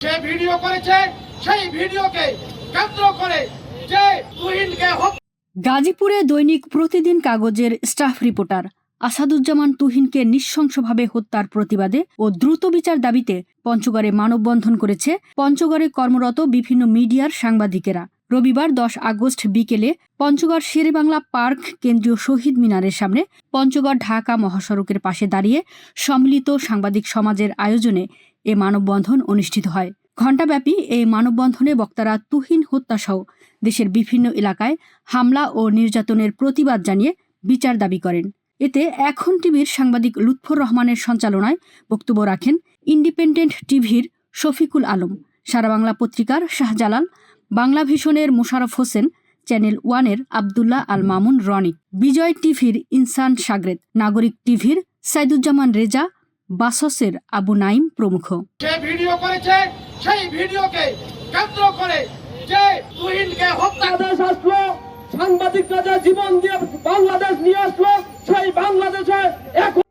সে video করেছে, সেই ভিডিওকে কেন্দ্র করে যে তুহিনকে গাজীপুরে দৈনিক প্রতিদিন কাগজের স্টাফ রিপোর্টার। আসাদুজ্জামান তুহিনকে নৃশংসভাবে হত্যার প্রতিবাদে ও দ্রুত বিচার দাবিতে পঞ্চগড়ে মানববন্ধন করেছে পঞ্চগড়ে কর্মরত বিভিন্ন মিডিয়ার সাংবাদিকেরা। রবিবার দশ আগস্ট বিকেলে পঞ্চগড় শেরেবাংলা পার্ক কেন্দ্রীয় শহীদ মিনারের সামনে পঞ্চগড় ঢাকা মহাসড়কের পাশে দাঁড়িয়ে সম্মিলিত সাংবাদিক সমাজের আয়োজনে এ মানববন্ধন অনুষ্ঠিত হয়। ঘণ্টাব্যাপী এই মানববন্ধনে বক্তারা তুহিন হত্যাসহ দেশের বিভিন্ন এলাকায় হামলা ও নির্যাতনের প্রতিবাদ জানিয়ে বিচার দাবি করেন। এতে এখন টিভির সাংবাদিক লুৎফর রহমানের সঞ্চালনায় বক্তব্য রাখেন ইন্ডিপেন্ডেন্ট টিভির শফিকুল আলম সারা বাংলা পত্রিকার শাহজালাল, বাংলা ভিশনের মোশারফ হোসেন, চ্যানেল ওয়ানের আবদুল্লাহ আল মামুন রনিক বিজয় টিভির ইনসান সাগরেদ নাগরিক টিভির সাইদুজ্জামান রেজা বাসসের আবু নাইম প্রমুখ। যে ভিডিও করেছে সেই ভিডিওকে কেন্দ্র করে যে তুহিনকে হত্যাদেশ আসলো সাংবাদিকরা যে জীবন দিয়ে বাংলাদেশ নিয়ে আসলো সেই বাংলাদেশে এখন